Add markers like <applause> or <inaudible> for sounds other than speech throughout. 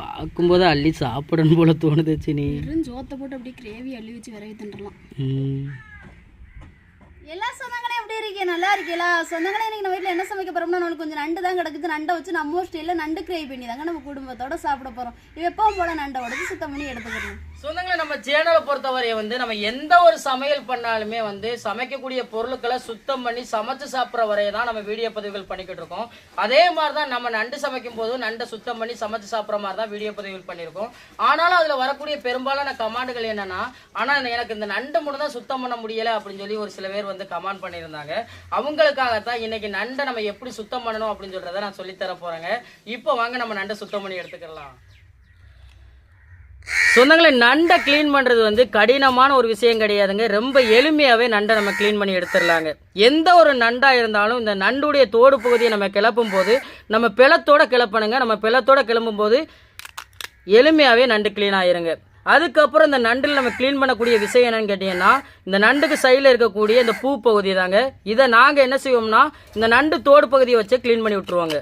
பார்க்கும்போது அள்ளி சாப்பிடணும் போல தோணுது சினி. வெறும் சோத்தை போட்டு அப்படியே கிரேவி அள்ளி வச்சு விரவி தின்றலாம். எல்லா சொந்தங்களே எப்படி இருக்கீங்க நல்லா இருக்கீங்களா சொந்தங்களே இன்னைக்கு நம்ம வீட்டில் என்ன சமைக்க போறோம்னா நம்மளுக்கு கொஞ்சம் நண்டு தான் கிடக்குது. நண்டை வச்சு நம்ம ஸ்டைலில் நண்டு கிரேவி பண்ணி தாங்க நம்ம குடும்பத்தோட சாப்பிட போறோம். இது எப்பவும் போல நண்டை உடச்சு சுத்தம் பண்ணி எடுத்துக்கிறோம் சொந்தங்களை நம்ம சேனலை பொறுத்தவரையை வந்து நம்ம எந்த ஒரு சமையல் பண்ணாலுமே வந்து சமைக்கக்கூடிய பொருட்களை சுத்தம் பண்ணி சமைச்சு சாப்பிட்ற வரையை தான் நம்ம வீடியோ பதிவுகள் பண்ணிக்கிட்டு இருக்கோம். அதே மாதிரி தான் நம்ம நண்டு சமைக்கும் போது நண்டை சுத்தம் பண்ணி சமைச்சு சாப்பிட்ற மாதிரி தான் வீடியோ பதிவுகள் பண்ணியிருக்கோம். ஆனாலும் அதில் வரக்கூடிய பெரும்பாலான கமாண்டுகள் என்னன்னா ஆனால் எனக்கு இந்த நண்டு மட்டும் தான் சுத்தம் பண்ண முடியலை அப்படின்னு சொல்லி ஒரு சில பேர் வந்து கமாண்ட் பண்ணியிருந்தாங்க. அவங்களுக்காகத்தான் இன்னைக்கு நண்டை நம்ம எப்படி சுத்தம் பண்ணணும் அப்படின்னு சொல்கிறத நான் சொல்லித்தர போகிறேங்க இப்போ வாங்க நம்ம நண்டை சுத்தம் பண்ணி எடுத்துக்கலாம் சொந்தங்களை நண்டை க்ளீன் பண்ணுறது வந்து கடினமான ஒரு விஷயம் கிடையாதுங்க. ரொம்ப எளிமையாகவே நண்டை நம்ம க்ளீன் பண்ணி எடுத்துடலாங்க. எந்த ஒரு நண்டாக இருந்தாலும் இந்த நண்டுடைய தோடு பகுதியை நம்ம கிளப்பும் போது நம்ம பிளத்தோட கிளப்பணுங்க. நம்ம பிளத்தோட கிளம்பும் போது எளிமையாகவே நண்டு க்ளீன் ஆயிருங்க. அதுக்கப்புறம் இந்த நண்டில் நம்ம க்ளீன் பண்ணக்கூடிய விஷயம் என்னன்னு கேட்டிங்கன்னா இந்த நண்டுக்கு சைடில் இருக்கக்கூடிய இந்த பூ பகுதி தாங்க இதை நாங்கள் என்ன செய்வோம்னா இந்த நண்டு தோடு பகுதியை வச்சு க்ளீன் பண்ணி விட்ருவோங்க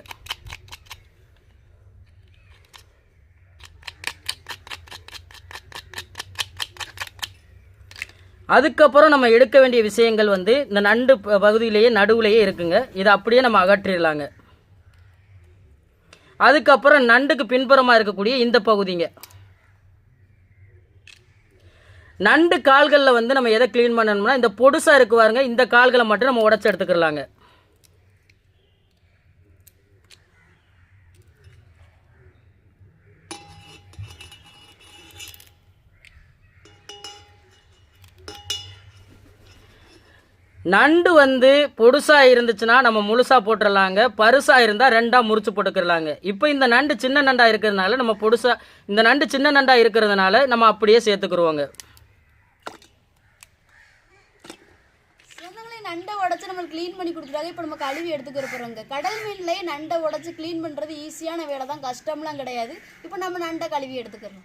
அதுக்கப்புறம் நம்ம எடுக்க வேண்டிய விஷயங்கள் வந்து இந்த நண்டு ப- பகுதியிலேயே நடுவுலையே இருக்குங்க. இதை அப்படியே நம்ம அகற்றிடலாங்க. அதுக்கப்புறம் நண்டுக்கு பின்புறமாக இருக்கக்கூடிய இந்த பகுதிங்க. நண்டு கால்களில் வந்து நம்ம எதை க்ளீன் பண்ணணும்னா இந்த பொடுசாக இருக்குவாருங்க இந்த கால்களை மட்டும் நம்ம உடச்சி எடுத்துக்கிறலாங்க. நண்டு வந்து பொடுசா இருந்துச்சுன்னா நம்ம முழுசா போட்டுடலாங்க பருசா இருந்தால் ரெண்டா முறிச்சு போட்டுக்கிறலாங்க. இப்போ இந்த நண்டு சின்ன நண்டா இருக்கிறதுனால நம்ம பொடுசா இந்த நண்டு சின்ன நண்டா இருக்கிறதுனால நம்ம அப்படியே சேர்த்துக்குருவோங்க. நண்டை உடச்சு நம்ம க்ளீன் பண்ணி கொடுத்துட்டாங்க இப்போ நம்ம கழுவி எடுத்துக்கிற போகிறோங்க கடல் மீன்லேயே நண்டை உடச்சு க்ளீன் பண்ணுறது ஈஸியான வேலை தான் கஷ்டம்லாம் கிடையாது. இப்போ நம்ம நண்டை கழுவி எடுத்துக்கிறோம்.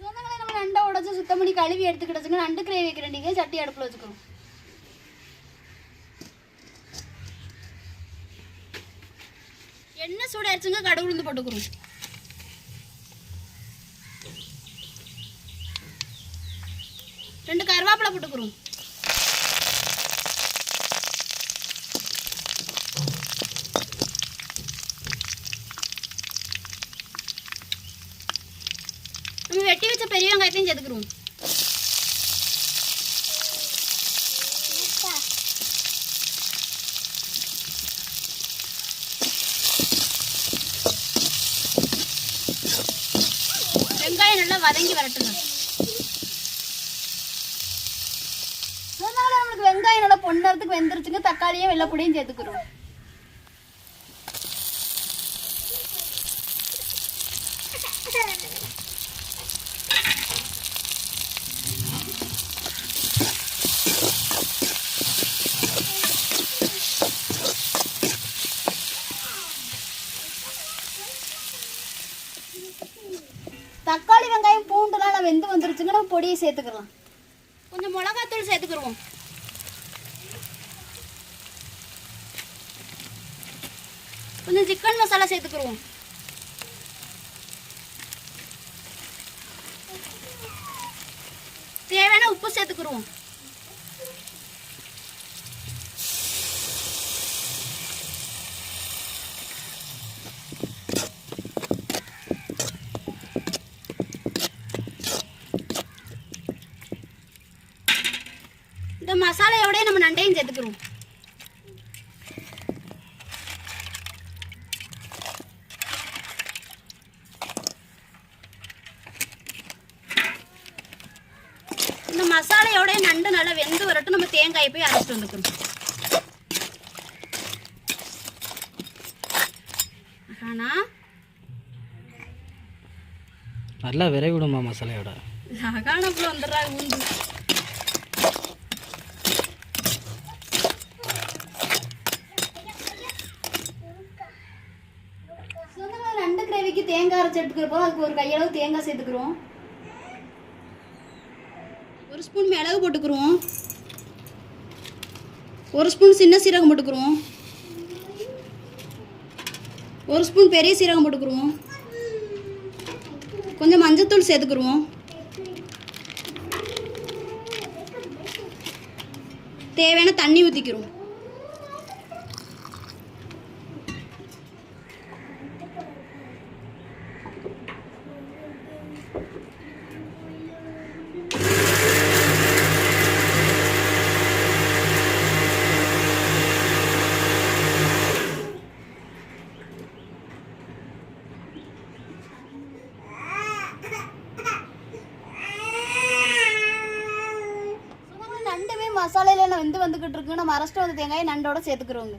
சொந்தங்களே நம்ம நண்டை உடச்சு சுத்தம் பண்ணி கழுவி எடுத்துக்கிட்டதுங்க நண்டு கிரேவி வைக்கிறேன் சட்டி அடுப்பில் வச்சுக்கணும். எண்ணெய் சூடாயிருச்சுங்க கடுகு உளுந்து போட்டுக்கிறோம். ரெண்டு கருவேப்பிலை போட்டுக்கிறோம் நம்ம வெட்டி வச்ச பெரிய வெங்காயத்தையும் சேர்த்துக்கிறோம் வெங்காயம் நல்லா வதங்கி வரட்டுங்க அதனால நம்மளுக்கு வெங்காயம் நல்லா பொண்ணறதுக்கு வெந்துருச்சுங்க தக்காளியும் வெள்ளைப்பூடியும் சேர்த்துக்கிறோம். வெந்து வந்துருச்சுங்க நம்ம பொடியை சேர்த்துக்கலாம். கொஞ்சம் மிளகாத்தூள் சேர்த்துக்கிடுவோம் கொஞ்சம் சிக்கன் மசாலா சேர்த்துக்கிடுவோம் தேவையான உப்பு சேர்த்துக்கிடுவோம் சேர்த்துக்குருவோம் இந்த மசாலையோட நண்டு நல்லா வெந்து வரட்டும். நம்ம தேங்காயை போய் அரைச்சிட்டு வந்துக்கணும். ஆனா நல்லா விரைவிடுமா மசாலையோட. அகானப்புல வந்துடுறா ஊந்து ரெண்டு கிரேவிக்கு தேங்காய் அரைச்சி எடுத்துக்கிறப்போ அதுக்கு ஒரு கையளவு தேங்காய் சேர்த்துக்கிறோம். ஒரு ஸ்பூன் மிளகு போட்டுக்கிறோம். ஒரு ஸ்பூன் சின்ன சீரகம் போட்டுக்கிறோம். ஒரு ஸ்பூன் பெரிய சீரகம் போட்டுக்கிறோம். கொஞ்சம் மஞ்சத்தூள் சேர்த்துக்கிறோம். தேவையான தண்ணி ஊற்றிக்கிறோம் நான் இருக்கு. நம்ம அரைச்சிட்டு வந்த தேங்காயை நண்டோட சேர்த்துக்கிறோங்க.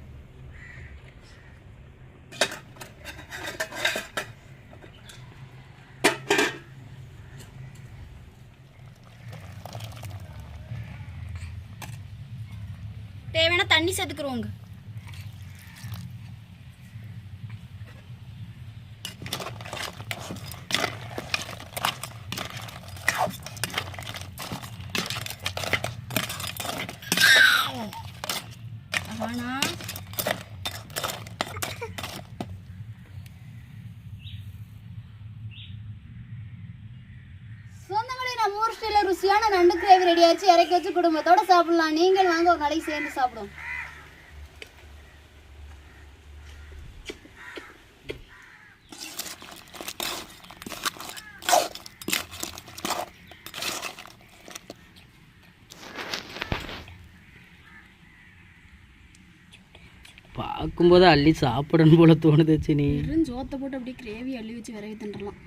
தேவையான தண்ணி சேர்த்துக்கிறோங்க ஆனா சொந்தங்களே நம்ம ஊர் ஸ்டைலில் ருசியான நண்டு கிரேவி ரெடி ஆச்சு இறக்கி வச்சு குடும்பத்தோட சாப்பிடலாம். நீங்கள் வாங்க ஒரு நாளைக்கு சேர்ந்து சாப்பிடுவோம். பார்க்கும்போது அள்ளி சாப்பிடணும் போல தோணுது நீ வெறும் ஜோத்தை போட்டு அப்படியே கிரேவி அள்ளி வச்சு விரவி தின்றலாம்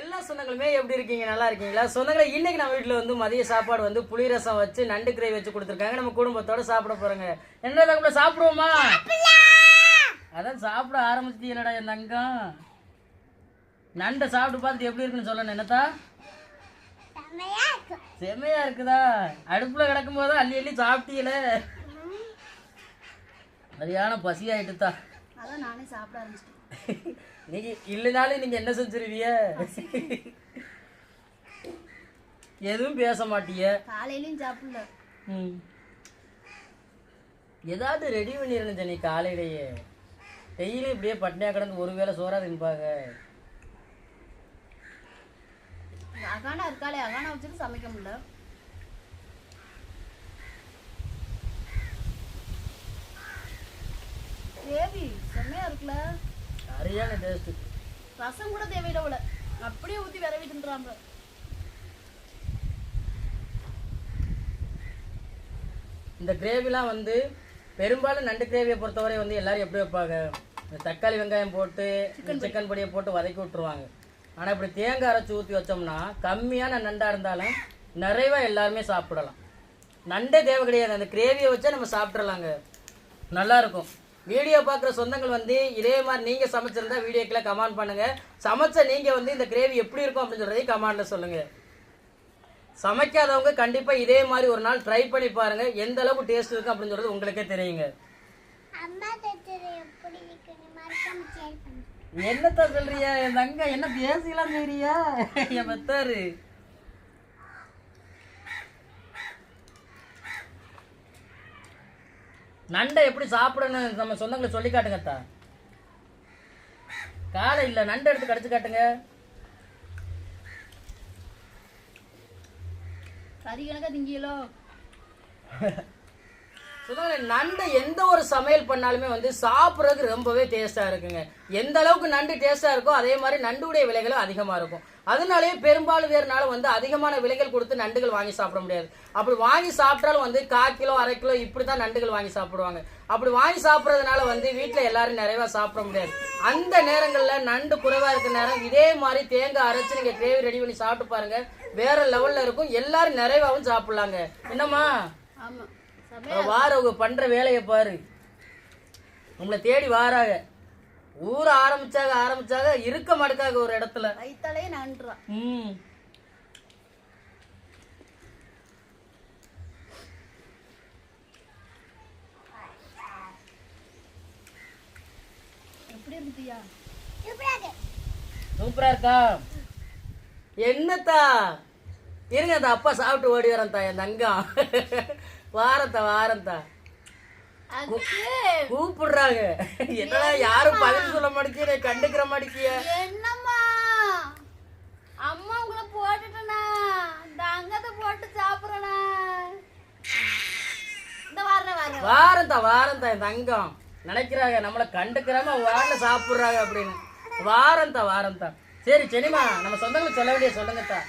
எல்லா சொந்தங்களுமே எப்படி இருக்கீங்க? நல்லா இருக்கீங்களா? சொந்தங்களை இன்னைக்கு நம்ம வீட்டில் வந்து மதிய சாப்பாடு வந்து புளி ரசம் வச்சு நண்டு கிரேவி வச்சு கொடுத்துருக்காங்க. நம்ம குடும்பத்தோட சாப்பிட போறோங்க. என்ன தங்கம்ல சாப்பிடுவோமா? அதான் சாப்பிட ஆரம்பிச்சிட்டீங்களடா என் தங்கம். நண்டை சாப்பிட்டு பார்த்துட்டு எப்படி இருக்குன்னு சொல்லணும் என்னத்தா? செம்மையா இருக்குதா? அடுப்புல கிடக்கும் போது அள்ளி அள்ளி சாப்பிட்டீங்களே. சரியான பசி ஆயிட்டுதா அதான் நானே சாப்பிட ஆரம்பிச்சிட்டேன். <laughs> நீங்க இல்லைனாலும் நீங்க என்ன செஞ்சிருவீங்க? எதுவும் பேச மாட்டீங்க காலையிலயும் சாப்பிடல. ம். ஏதாவது ரெடி பண்ணிடணும் ஜனி காலையிலேயே. டெய்லியும் இப்படியே பட்னியா கிடந்து ஒரு வேளை சோறா தின்பாங்க. அகானா இருக்காளே அகானா வச்சுட்டு சமைக்க முடியல. கிரேவி செம்மையா இருக்குல்ல. சரியான டேஸ்ட் ரசம் கூட தேவையில்லை அப்படியே ஊத்தி விரவி தின்றாங்க. இந்த கிரேவிலாம் வந்து பெரும்பாலும் நண்டு கிரேவியை பொறுத்தவரை வந்து எல்லாரும் எப்படி வைப்பாங்க? தக்காளி வெங்காயம் போட்டு சிக்கன் பொடியை போட்டு வதக்கி விட்டுருவாங்க. ஆனால் இப்படி தேங்காய் அரைச்சி ஊற்றி வச்சோம்னா கம்மியான நண்டாக இருந்தாலும் நிறைவாக எல்லாருமே சாப்பிடலாம். நண்டே தேவை கிடையாது. அந்த கிரேவியை வச்சா நம்ம சாப்பிட்றலாங்க நல்லா இருக்கும். வீடியோ பார்க்குற சொந்தங்கள் வந்து இதே மாதிரி நீங்கள் சமைச்சிருந்தா வீடியோக்கில் கமெண்ட் பண்ணுங்கள் சமைச்ச நீங்கள் வந்து இந்த கிரேவி எப்படி இருக்கும் அப்படின்னு சொல்கிறதையும் கமெண்டில் சொல்லுங்கள் சமைக்காதவங்க கண்டிப்பா இதே மாதிரி ஒரு நாள் ட்ரை பண்ணி பாருங்க. எந்த அளவுக்கு டேஸ்ட் இருக்கு அப்படின்னு சொல்றது உங்களுக்கே தெரியுங்க. என்னத்த சொல்றிய? என் தங்க என்ன பேசிக்கலாம் சொல்றியா என் பத்தாரு. நண்டை எப்படி சாப்பிடணும் நம்ம சொந்தங்களை சொல்லி காட்டுங்கத்தா காலை இல்ல நண்டை எடுத்து கடிச்சு காட்டுங்க. கறி கணக்கா திங்கியலோ? <laughs> சுதாகர், நண்டு எந்த ஒரு சமையல் பண்ணாலுமே வந்து சாப்பிட்றதுக்கு ரொம்பவே டேஸ்ட்டாக இருக்குங்க. எந்த அளவுக்கு நண்டு டேஸ்ட்டாக இருக்கோ அதே மாதிரி நண்டுடைய விலைகளும் அதிகமாக இருக்கும். அதனாலேயே பெரும்பாலும் பேர்னால வந்து அதிகமான விலைகள் கொடுத்து நண்டுகள் வாங்கி சாப்பிட முடியாது. அப்படி வாங்கி சாப்பிட்டாலும் வந்து கால் கிலோ அரை கிலோ இப்படி தான் நண்டுகள் வாங்கி சாப்பிடுவாங்க. அப்படி வாங்கி சாப்பிட்றதுனால வந்து வீட்டில் எல்லாரும் நிறைவாக சாப்பிட முடியாது. அந்த நேரங்களில் நண்டு குறைவாக இருக்கிற நேரம் இதே மாதிரி தேங்காய் அரைச்சி நீங்கள் கிரேவி ரெடி பண்ணி சாப்பிட்டு பாருங்க. வேற லெவலில் இருக்கும். எல்லாரும் நிறைவாகவும் சாப்பிட்லாங்க. என்னம்மா? ஆமாம் வார அவங்க பண்ற வேலையை பாரு. உங்களை தேடி வாராங்க ஊர ஆரம்பிச்சாக ஆரம்பிச்சாக இருக்க மாட்டுக்காக ஒரு இடத்துல. வயித்தாலே நன்றா. ம் எப்படி இருக்குதியா சூப்பராக. சூப்பரா இருக்கா? என்னத்தா? இருங்க அந்த அப்பா சாப்பிட்டு ஓடி வரேன் தா என் தங்கம். வாரத்தா வாரத்தா. கூப்பிடுறாங்க. என்னடா யாரும் பதில் சொல்ல மாட்டேங்கிற கண்டுக்கிற மாட்டேங்கிய? என்னம்மா? அம்மா உங்களை போட்டுட்டனா? இந்த அங்கத்தை போட்டு சாப்பிட்றனா? இந்த வர்றேன் வர்றேன் வாரந்தா வாரந்தா என் தங்கம் நினைக்கிறாங்க நம்மள கண்டுக்கிறாம வாரில சாப்பிடுறாங்க அப்படின்னு. வாரந்தா வாரந்தா சரி சரிம்மா நம்ம சொந்தங்களுக்கு சொல்ல வேண்டிய சொல்லுங்கத்தா.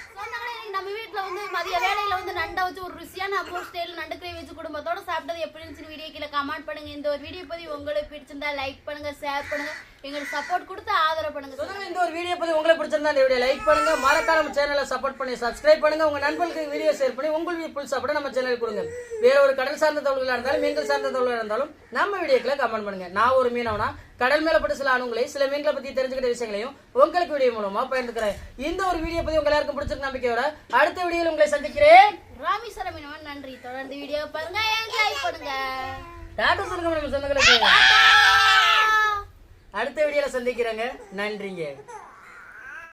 சொன்னாங்களே வந்து மதிய வேலையில வந்து நண்டை வச்சு ஒரு ருசியான அப்போ ஸ்டைல் நண்டு கிரேவி வச்சு குடும்பத்தோட சாப்பிட்டது எப்படி இருந்துச்சு வீடியோ கீழே கமெண்ட் பண்ணுங்க. இந்த ஒரு வீடியோ பதிவு உங்களுக்கு பிடிச்சிருந்தா லைக் பண்ணுங்க ஷேர் பண்ணுங்க. எங்களுக்கு சப்போர்ட் கொடுத்து ஆதரவு பண்ணுங்க. இந்த ஒரு வீடியோ பத்தி உங்களுக்கு பிடிச்சிருந்தா இந்த வீடியோ லைக் பண்ணுங்க. மறக்காம நம்ம சேனலை சப்போர்ட் பண்ணி சப்ஸ்கிரைப் பண்ணுங்க. உங்க நண்பர்களுக்கு வீடியோ ஷேர் பண்ணி உங்களுக்கு புல் சப்போர்ட் நம்ம சேனலுக்கு கொடுங்க. வேற ஒரு கடல் சார்ந்த தொழிலாக இருந்தாலும் மீன்கள் சார்ந்த தொழிலாக இருந்தாலும் நம்ம வீடியோக்களை கமெண்ட் பண்ணுங்க. நான் ஒரு மீனவனா கடல் மேல பட்ட சில அணுங்களை சில மீன்களை பத்தி தெரிஞ்சுக்கிட்ட விஷயங்களையும் உங்களுக்கு வீடியோ மூலமா பகிர்ந்துக்கிறேன். இந்த ஒரு வீடியோ பத்தி உங்க எல்லாருக்கும் பிடிச்சிருக்க நம்பிக்கையோட அடுத்த வீடியோவில் உங்களை சந்திக்கிறேன். ராமேஸ்வரம் மீனவன் நன்றி. தொடர்ந்து வீடியோ பாருங்க. பண்ணுங்க டாட்டா சொல்லுங்க நம்ம சொந்தங்களுக்கு அடுத்த வீடியோல சந்திக்கிறேங்க. நன்றிங்க.